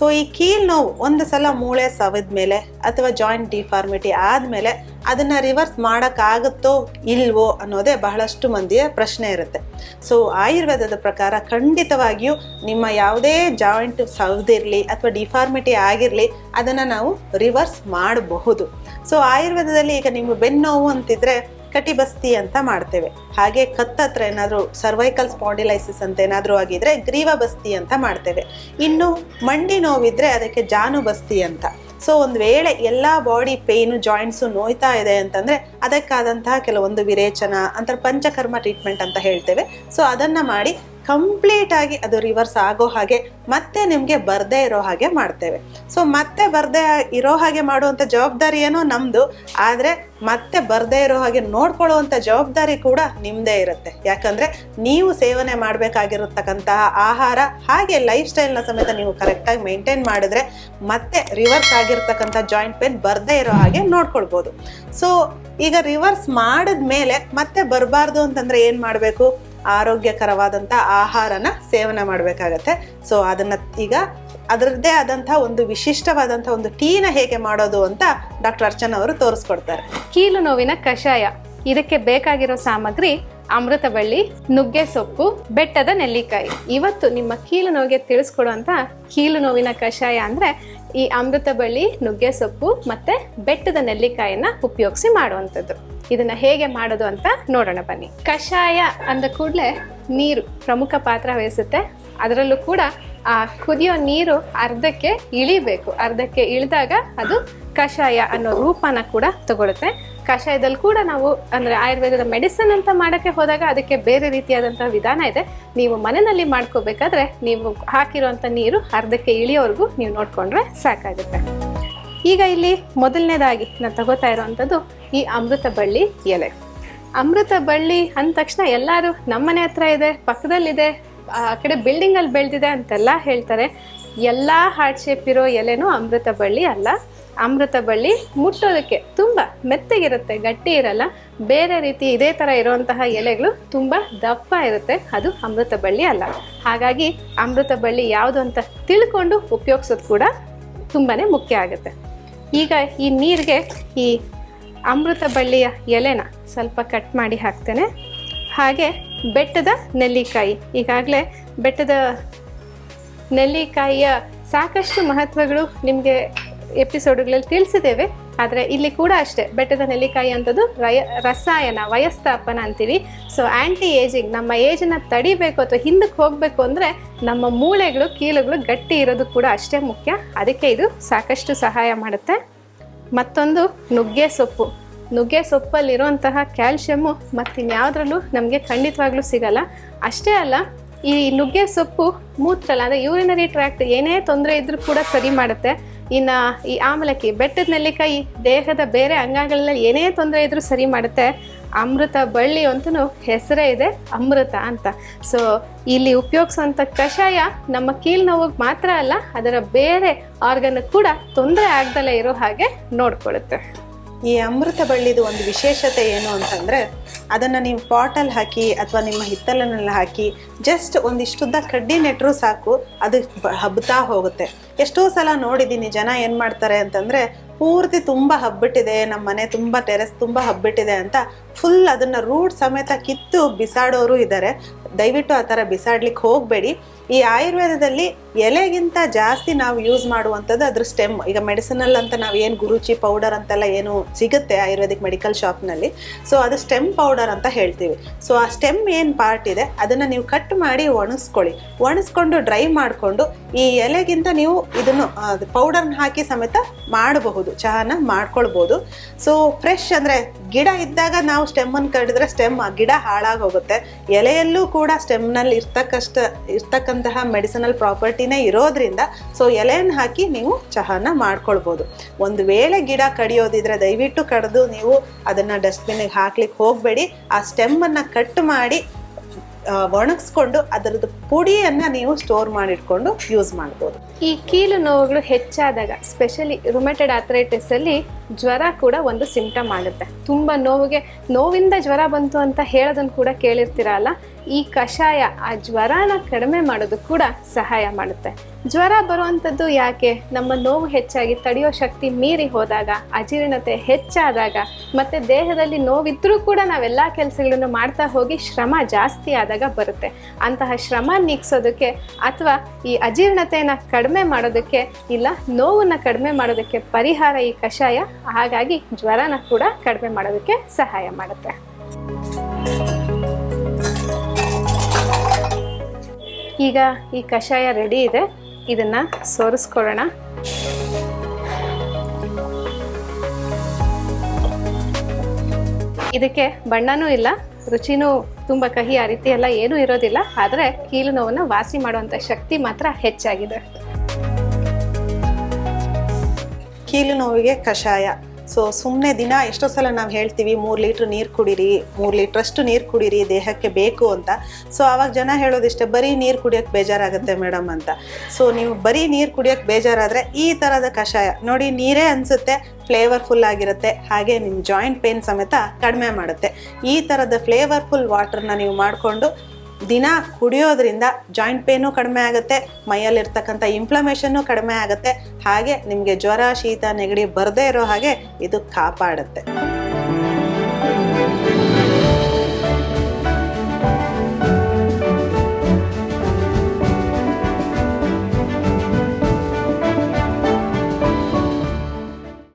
So ಈ ಕೀಲ್ ನೋವು ಒಂದು ಸಲ ಮೂಳೆ ಸವಿದ ಮೇಲೆ ಅಥವಾ ಜಾಯಿಂಟ್ ಡಿಫಾರ್ಮಿಟಿ ಆದಮೇಲೆ ಅದನ್ನು ರಿವರ್ಸ್ ಮಾಡೋಕ್ಕಾಗುತ್ತೋ ಇಲ್ವೋ ಅನ್ನೋದೇ ಬಹಳಷ್ಟು ಮಂದಿಯ ಪ್ರಶ್ನೆ ಇರುತ್ತೆ. ಸೊ ಆಯುರ್ವೇದದ ಪ್ರಕಾರ ಖಂಡಿತವಾಗಿಯೂ ನಿಮ್ಮ ಯಾವುದೇ ಜಾಯಿಂಟ್ ಸವ್ದಿರಲಿ ಅಥವಾ ಡಿಫಾರ್ಮಿಟಿ ಆಗಿರಲಿ ಅದನ್ನು ನಾವು ರಿವರ್ಸ್ ಮಾಡಬಹುದು. ಸೊ ಆಯುರ್ವೇದದಲ್ಲಿ ಈಗ ನಿಮ್ಮ ಬೆನ್ನು ನೋವು ಅಂತಿದ್ರೆ ಕಟಿಬಸ್ತಿ ಅಂತ ಮಾಡ್ತೇವೆ. ಹಾಗೆ ಕತ್ತತ್ರ ಏನಾದರೂ ಸರ್ವೈಕಲ್ ಸ್ಪಾಂಡಿಲೈಸಿಸ್ ಅಂತ ಏನಾದರೂ ಆಗಿದ್ರೆ ಗ್ರೀವ ಬಸ್ತಿ ಅಂತ ಮಾಡ್ತೇವೆ. ಇನ್ನು ಮಂಡಿ ನೋವಿದ್ರೆ ಅದಕ್ಕೆ ಜಾನು ಬಸ್ತಿ ಅಂತ. ಸೊ ಒಂದು ವೇಳೆ ಎಲ್ಲ ಬಾಡಿ ಪೇಯ್ನು ಜಾಯಿಂಟ್ಸು ನೋಯ್ತಾ ಇದೆ ಅಂತಂದರೆ ಅದಕ್ಕಾದಂತಹ ಕೆಲವೊಂದು ವಿರೇಚನ ಅಂತ ಪಂಚಕರ್ಮ ಟ್ರೀಟ್ಮೆಂಟ್ ಅಂತ ಹೇಳ್ತೇವೆ. ಸೊ ಅದನ್ನು ಮಾಡಿ ಕಂಪ್ಲೀಟ್ ಆಗಿ ಅದು ರಿವರ್ಸ್ ಆಗೋ ಹಾಗೆ ಮತ್ತೆ ನಿಮಗೆ ಬರದೇ ಇರೋ ಹಾಗೆ ಮಾಡ್ತೇವೆ. ಸೊ ಮತ್ತೆ ಬರದೇ ಇರೋ ಹಾಗೆ ಮಾಡುವಂಥ ಜವಾಬ್ದಾರಿ ಏನೋ? ನಮ್ಮದು ಆದರೆ ಮತ್ತೆ ಬರದೇ ಇರೋ ಹಾಗೆ ನೋಡ್ಕೊಳ್ಳುವಂಥ ಜವಾಬ್ದಾರಿ ಕೂಡ ನಿಮ್ಮದೇ ಇರುತ್ತೆ. ಯಾಕಂದರೆ ನೀವು ಸೇವನೆ ಮಾಡಬೇಕಾಗಿರತಕ್ಕಂತಹ ಆಹಾರ ಹಾಗೆ ಲೈಫ್ ಸ್ಟೈಲ್ನ ಸಮೇತ ನೀವು ಕರೆಕ್ಟಾಗಿ ಮೇಂಟೈನ್ ಮಾಡಿದ್ರೆ ಮತ್ತೆ ರಿವರ್ಸ್ ಆಗಿರ್ತಕ್ಕಂಥ ಜಾಯಿಂಟ್ ಪೇನ್ ಬರದೇ ಇರೋ ಹಾಗೆ ನೋಡ್ಕೊಳ್ಬೋದು. ಸೊ ಈಗ ರಿವರ್ಸ್ ಮಾಡಿದ ಮೇಲೆ ಮತ್ತೆ ಬರಬಾರ್ದು ಅಂತಂದರೆ ಏನು ಮಾಡಬೇಕು? ಆರೋಗ್ಯಕರವಾದಂಥ ಆಹಾರನ ಸೇವನೆ ಮಾಡಬೇಕಾಗತ್ತೆ. ಸೊ ಅದನ್ನು ಈಗ ಅದರದ್ದೇ ಆದಂಥ ಒಂದು ವಿಶಿಷ್ಟವಾದಂಥ ಒಂದು ಟೀನ ಹೇಗೆ ಮಾಡೋದು ಅಂತ ಡಾಕ್ಟರ್ ಅರ್ಚನಾ ಅವರು ತೋರಿಸ್ಕೊಡ್ತಾರೆ. ಕೀಲು ನೋವಿನ ಕಷಾಯ. ಇದಕ್ಕೆ ಬೇಕಾಗಿರೋ ಸಾಮಗ್ರಿ ಅಮೃತ ಬಳ್ಳಿ, ನುಗ್ಗೆ ಸೊಪ್ಪು, ಬೆಟ್ಟದ ನೆಲ್ಲಿಕಾಯಿ. ಇವತ್ತು ನಿಮ್ಮ ಕೀಲು ನೋವಿಗೆ ತಿಳಿಸ್ಕೊಡುವಂತ ಕೀಲು ನೋವಿನ ಕಷಾಯ ಅಂದ್ರೆ ಈ ಅಮೃತ ಬಳ್ಳಿ, ನುಗ್ಗೆ ಸೊಪ್ಪು ಮತ್ತೆ ಬೆಟ್ಟದ ನೆಲ್ಲಿಕಾಯಿನ ಉಪಯೋಗಿಸಿ ಮಾಡುವಂಥದ್ದು. ಇದನ್ನ ಹೇಗೆ ಮಾಡೋದು ಅಂತ ನೋಡೋಣ ಬನ್ನಿ. ಕಷಾಯ ಅಂದ ಕೂಡಲೇ ನೀರು ಪ್ರಮುಖ ಪಾತ್ರ ವಹಿಸುತ್ತೆ. ಅದರಲ್ಲೂ ಕೂಡ ಆ ಕುದಿಯೋ ನೀರು ಅರ್ಧಕ್ಕೆ ಇಳಿಬೇಕು. ಅರ್ಧಕ್ಕೆ ಇಳಿದಾಗ ಅದು ಕಷಾಯ ಅನ್ನೋ ರೂಪನ ಕೂಡ ತಗೊಳುತ್ತೆ. ಕಷಾಯದಲ್ಲಿ ಕೂಡ ನಾವು, ಅಂದರೆ ಆಯುರ್ವೇದದ ಮೆಡಿಸಿನ್ ಅಂತ ಮಾಡೋಕ್ಕೆ ಹೋದಾಗ ಅದಕ್ಕೆ ಬೇರೆ ರೀತಿಯಾದಂಥ ವಿಧಾನ ಇದೆ. ನೀವು ಮನೆಯಲ್ಲಿ ಮಾಡ್ಕೋಬೇಕಾದ್ರೆ ನೀವು ಹಾಕಿರುವಂಥ ನೀರು ಅರ್ಧಕ್ಕೆ ಇಳಿಯೋವರೆಗೂ ನೀವು ನೋಡಿಕೊಂಡ್ರೆ ಸಾಕಾಗುತ್ತೆ. ಈಗ ಇಲ್ಲಿ ಮೊದಲನೇದಾಗಿ ನಾನು ತಗೋತಾ ಇರೋವಂಥದ್ದು ಈ ಅಮೃತ ಬಳ್ಳಿ ಎಲೆ. ಅಮೃತ ಬಳ್ಳಿ ಅಂದ ತಕ್ಷಣ ಎಲ್ಲರೂ ನಮ್ಮನೆ ಹತ್ರ ಇದೆ, ಪಕ್ಕದಲ್ಲಿದೆ, ಆ ಕಡೆ ಬಿಲ್ಡಿಂಗಲ್ಲಿ ಬೆಳೆದಿದೆ ಅಂತೆಲ್ಲ ಹೇಳ್ತಾರೆ. ಎಲ್ಲ ಹಾರ್ಟ್ ಶೇಪ್ ಇರೋ ಎಲೆನೂ ಅಮೃತ ಬಳ್ಳಿ ಅಲ್ಲ. ಅಮೃತ ಬಳ್ಳಿ ಮುಟ್ಟೋದಕ್ಕೆ ತುಂಬ ಮೆತ್ತಗಿರುತ್ತೆ, ಗಟ್ಟಿ ಇರಲ್ಲ. ಬೇರೆ ರೀತಿ ಇದೇ ಥರ ಇರುವಂತಹ ಎಲೆಗಳು ತುಂಬ ದಪ್ಪ ಇರುತ್ತೆ. ಅದು ಅಮೃತ ಬಳ್ಳಿ ಅಲ್ಲ. ಹಾಗಾಗಿ ಅಮೃತ ಬಳ್ಳಿ ಯಾವುದು ಅಂತ ತಿಳ್ಕೊಂಡು ಉಪಯೋಗಿಸೋದು ಕೂಡ ತುಂಬಾ ಮುಖ್ಯ ಆಗುತ್ತೆ. ಈಗ ಈ ನೀರಿಗೆ ಈ ಅಮೃತ ಬಳ್ಳಿಯ ಎಲೆನ ಸ್ವಲ್ಪ ಕಟ್ ಮಾಡಿ ಹಾಕ್ತೇನೆ. ಹಾಗೆ ಬೆಟ್ಟದ ನೆಲ್ಲಿಕಾಯಿ, ಈಗಾಗಲೇ ಬೆಟ್ಟದ ನೆಲ್ಲಿಕಾಯಿಯ ಸಾಕಷ್ಟು ಮಹತ್ವಗಳು ನಿಮಗೆ ಎಪಿಸೋಡ್ಗಳಲ್ಲಿ ತಿಳಿಸಿದ್ದೇವೆ, ಆದರೆ ಇಲ್ಲಿ ಕೂಡ ಅಷ್ಟೇ. ಬೆಟ್ಟದ ನೆಲ್ಲಿಕಾಯಿ ಅಂಥದ್ದು ರಯ, ರಸಾಯನ, ವಯಸ್ತಾಪನ ಅಂತೀವಿ. ಸೊ ಆ್ಯಂಟಿ ಏಜಿಂಗ್ ನಮ್ಮ ಏಜನ್ನು ತಡಿಬೇಕು ಅಥವಾ ಹಿಂದಕ್ಕೆ ಹೋಗಬೇಕು ಅಂದರೆ ನಮ್ಮ ಮೂಳೆಗಳು, ಕೀಲುಗಳು ಗಟ್ಟಿ ಇರೋದು ಕೂಡ ಅಷ್ಟೇ ಮುಖ್ಯ. ಅದಕ್ಕೆ ಇದು ಸಾಕಷ್ಟು ಸಹಾಯ ಮಾಡುತ್ತೆ. ಮತ್ತೊಂದು ನುಗ್ಗೆ ಸೊಪ್ಪು. ನುಗ್ಗೆ ಸೊಪ್ಪಲ್ಲಿರುವಂತಹ ಕ್ಯಾಲ್ಶಿಯಮ್ಮು ಮತ್ತಿನ್ಯಾವುದ್ರಲ್ಲೂ ನಮಗೆ ಖಂಡಿತವಾಗ್ಲೂ ಸಿಗಲ್ಲ. ಅಷ್ಟೇ ಅಲ್ಲ, ಈ ನುಗ್ಗೆ ಸೊಪ್ಪು ಮೂತ್ರಲ್ಲ, ಅಂದರೆ ಯೂರಿನರಿ ಟ್ರ್ಯಾಕ್ಟ್ ಏನೇ ತೊಂದರೆ ಇದ್ದರೂ ಕೂಡ ಸರಿ ಮಾಡುತ್ತೆ. ಇನ್ನು ಈ ಆಮಲಕ್ಕಿ, ಬೆಟ್ಟದ ನೆಲ್ಲಿಕಾಯಿ, ದೇಹದ ಬೇರೆ ಅಂಗಗಳಲ್ಲಿ ಏನೇ ತೊಂದರೆ ಇದ್ರೂ ಸರಿ ಮಾಡುತ್ತೆ. ಅಮೃತ ಬಳ್ಳಿ ಅಂತೂ ಹೆಸರೇ ಇದೆ, ಅಮೃತ ಅಂತ. ಸೊ ಇಲ್ಲಿ ಉಪಯೋಗಿಸುವಂಥ ಕಷಾಯ ನಮ್ಮ ಕೀಲ್ ನೋವಿಗೆ ಮಾತ್ರ ಅಲ್ಲ, ಅದರ ಬೇರೆ ಆರ್ಗನ್ ಕೂಡ ತೊಂದರೆ ಆಗ್ದಲೇ ಇರೋ ಹಾಗೆ ನೋಡ್ಕೊಳ್ಳುತ್ತೆ. ಈ ಅಮೃತ ಬಳ್ಳಿದು ಒಂದು ವಿಶೇಷತೆ ಏನು ಅಂತಂದರೆ, ಅದನ್ನು ನೀವು ಪಾಟಲ್ಲಿ ಹಾಕಿ ಅಥವಾ ನಿಮ್ಮ ಹಿತ್ತಲನಲ್ಲಿ ಹಾಕಿ ಜಸ್ಟ್ ಒಂದಿಷ್ಟುದ್ದ ಕಡ್ಡಿ ನೆಟ್ಟರೂ ಸಾಕು, ಅದು ಹಬ್ಬತಾ ಹೋಗುತ್ತೆ. ಎಷ್ಟೋ ಸಲ ನೋಡಿದ್ದೀನಿ ಜನ ಏನು ಮಾಡ್ತಾರೆ ಅಂತಂದರೆ, ಪೂರ್ತಿ ತುಂಬ ಹಬ್ಬಿಟ್ಟಿದೆ ನಮ್ಮ ಮನೆ ತುಂಬ ಟೆರೆಸ್ ತುಂಬ ಹಬ್ಬಿಟ್ಟಿದೆ ಅಂತ ಫುಲ್ ಅದನ್ನು ರೂಟ್ ಸಮೇತ ಕಿತ್ತು ಬಿಸಾಡೋರು ಇದ್ದಾರೆ ದಯವಿಟ್ಟು ಆ ಥರ ಬಿಸಾಡ್ಲಿಕ್ಕೆ ಹೋಗಬೇಡಿ. ಈ ಆಯುರ್ವೇದದಲ್ಲಿ ಎಲೆಗಿಂತ ಜಾಸ್ತಿ ನಾವು ಯೂಸ್ ಮಾಡುವಂಥದ್ದು ಅದ್ರ ಸ್ಟೆಮ್ ಈಗ ಮೆಡಿಸಿನಲ್ ಅಂತ ನಾವು ಏನು ಗುರುಚಿ ಪೌಡರ್ ಅಂತೆಲ್ಲ ಏನು ಸಿಗುತ್ತೆ ಆಯುರ್ವೇದಿಕ್ ಮೆಡಿಕಲ್ ಶಾಪ್ನಲ್ಲಿ ಸೊ ಅದು ಸ್ಟೆಮ್ ಪೌಡರ್ ಅಂತ ಹೇಳ್ತೀವಿ. ಸೊ ಆ ಸ್ಟೆಮ್ ಏನು ಪಾರ್ಟ್ ಇದೆ? ಅದನ್ನು ನೀವು ಕಟ್ ಮಾಡಿ ಒಣಗಿಸ್ಕೊಳ್ಳಿ ಒಣಗಿಸ್ಕೊಂಡು ಡ್ರೈ ಮಾಡಿಕೊಂಡು ಈ ಎಲೆಗಿಂತ ನೀವು ಇದನ್ನು ಪೌಡರ್ನ ಹಾಕಿ ಸಮೇತ ಮಾಡಬಹುದು, ಚಹಾನ ಮಾಡ್ಕೊಳ್ಬೋದು. ಸೊ ಫ್ರೆಶ್ ಅಂದರೆ ಗಿಡ ಇದ್ದಾಗ ನಾವು ಸ್ಟೆಮ್ಮನ್ನು ಕಡಿದ್ರೆ ಸ್ಟೆಮ್ ಗಿಡ ಹಾಳಾಗಿ ಹೋಗುತ್ತೆ ಎಲೆಯಲ್ಲೂ ಕೂಡ ಸ್ಟೆಮ್ನಲ್ಲಿ ಇರ್ತಕ್ಕಷ್ಟ ಇರ್ತಕ್ಕಂತಹ ಮೆಡಿಸಿನಲ್ ಪ್ರಾಪರ್ಟಿನೇ ಇರೋದ್ರಿಂದ ಸೊ ಎಲೆಯನ್ನು ಹಾಕಿ ನೀವು ಚಹಾನ ಮಾಡ್ಕೊಳ್ಬೋದು. ಒಂದು ವೇಳೆ ಗಿಡ ಕಡಿಯೋದಿದ್ರೆ ದಯವಿಟ್ಟು ಕಡಿದು ನೀವು ಅದನ್ನು ಡಸ್ಟ್ಬಿನ್ನಿಗೆ ಹಾಕ್ಲಿಕ್ಕೆ ಹೋಗಬೇಡಿ. ಆ ಸ್ಟೆಮ್ಮನ್ನು ಕಟ್ ಮಾಡಿ ಒಣಗಿಸ್ಕೊಂಡು ಅದರದ್ದು ಪುಡಿಯನ್ನು ನೀವು ಸ್ಟೋರ್ ಮಾಡಿಟ್ಕೊಂಡು ಯೂಸ್ ಮಾಡ್ಬೋದು. ಈ ಕೀಲು ನೋವುಗಳು ಹೆಚ್ಚಾದಾಗ ಸ್ಪೆಷಲಿ ರುಮೆಟೆಡ್ ಅಥ್ರೈಟಿಸಲ್ಲಿ ಜ್ವರ ಕೂಡ ಒಂದು ಸಿಂಪ್ಟಮ್ ಆಗುತ್ತೆ. ತುಂಬ ನೋವಿಗೆ, ನೋವಿಂದ ಜ್ವರ ಬಂತು ಅಂತ ಹೇಳೋದನ್ನು ಕೂಡ ಕೇಳಿರ್ತೀರಲ್ಲ, ಈ ಕಷಾಯ, ಆ ಜ್ವರನ ಕಡಿಮೆ ಮಾಡೋದು ಕೂಡ ಸಹಾಯ ಮಾಡುತ್ತೆ. ಜ್ವರ ಬರುವಂಥದ್ದು ಯಾಕೆ? ನಮ್ಮ ನೋವು ಹೆಚ್ಚಾಗಿ ತಡೆಯೋ ಶಕ್ತಿ ಮೀರಿ ಹೋದಾಗ, ಅಜೀರ್ಣತೆ ಹೆಚ್ಚಾದಾಗ, ಮತ್ತೆ ದೇಹದಲ್ಲಿ ನೋವಿದ್ರೂ ಕೂಡ ನಾವೆಲ್ಲ ಕೆಲಸಗಳನ್ನು ಮಾಡ್ತಾ ಹೋಗಿ ಶ್ರಮ ಜಾಸ್ತಿ ಆದಾಗ ಬರುತ್ತೆ. ಅಂತಹ ಶ್ರಮ ನೀಗಿಸೋದಕ್ಕೆ ಅಥವಾ ಈ ಅಜೀರ್ಣತೆಯನ್ನು ಕಡಿಮೆ ಮಾಡೋದಕ್ಕೆ ಇಲ್ಲ, ನೋವನ್ನು ಕಡಿಮೆ ಮಾಡೋದಕ್ಕೆ ಪರಿಹಾರ ಈ ಕಷಾಯ ಹಾಗಾಗಿ ಜ್ವರನ ಕೂಡ ಕಡಿಮೆ ಮಾಡೋದಕ್ಕೆ ಸಹಾಯ ಮಾಡುತ್ತೆ. ಈಗ ಈ ಕಷಾಯ ರೆಡಿ ಇದೆ. ಇದನ್ನ ಸೋರಿಸ್ಕೊಳ್ಳೋಣ. ಇದಕ್ಕೆ ಬಣ್ಣನೂ ಇಲ್ಲ, ರುಚಿನೂ ತುಂಬ ಕಹಿ ಆ ರೀತಿ ಎಲ್ಲ ಏನೂ ಇರೋದಿಲ್ಲ, ಆದರೆ ಕೀಲು ನೋವನ್ನು ವಾಸಿ ಮಾಡುವಂಥ ಶಕ್ತಿ ಮಾತ್ರ ಹೆಚ್ಚಾಗಿದೆ. ಕೀಲು ನೋವಿಗೆ ಕಷಾಯ. ಸೊ ಸುಮ್ಮನೆ ದಿನ ಎಷ್ಟೋ ಸಲ ನಾವು ಹೇಳ್ತೀವಿ, ಮೂರು ಲೀಟ್ರ್ ನೀರು ಕುಡೀರಿ, ಮೂರು ಲೀಟ್ರಷ್ಟು ನೀರು ಕುಡೀರಿ, ದೇಹಕ್ಕೆ ಬೇಕು ಅಂತ. ಸೊ ಆವಾಗ ಜನ ಹೇಳೋದಿಷ್ಟೇ, ಬರೀ ನೀರು ಕುಡಿಯೋಕ್ಕೆ ಬೇಜಾರಾಗುತ್ತೆ ಮೇಡಮ್ ಅಂತ. ಸೊ ನೀವು ಬರೀ ನೀರು ಕುಡಿಯೋಕ್ಕೆ ಬೇಜಾರಾದರೆ ಈ ಥರದ ಕಷಾಯ. ನೋಡಿ, ನೀರೇ ಅನಿಸುತ್ತೆ ಫ್ಲೇವರ್ಫುಲ್ ಆಗಿರುತ್ತೆ, ಹಾಗೆ ನಿಮ್ಮ ಜಾಯಿಂಟ್ ಪೇನ್ ಸಮೇತ ಕಡಿಮೆ ಮಾಡುತ್ತೆ. ಈ ಥರದ ಫ್ಲೇವರ್ಫುಲ್ ವಾಟರ್ನ ನೀವು ಮಾಡಿಕೊಂಡು ದಿನ ಕುಡಿಯೋದ್ರಿಂದ ಜಾಯಿಂಟ್ ಪೇನು ಕಡಿಮೆ ಆಗುತ್ತೆ, ಮೈಯಲ್ಲಿರ್ತಕ್ಕಂಥ ಇನ್ಫ್ಲಮೇಷನ್ನು ಕಡಿಮೆ ಆಗುತ್ತೆ, ಹಾಗೆ ನಿಮಗೆ ಜ್ವರ, ಶೀತ, ನೆಗಡಿ ಬರದೇ ಇರೋ ಹಾಗೆ ಇದು ಕಾಪಾಡುತ್ತೆ.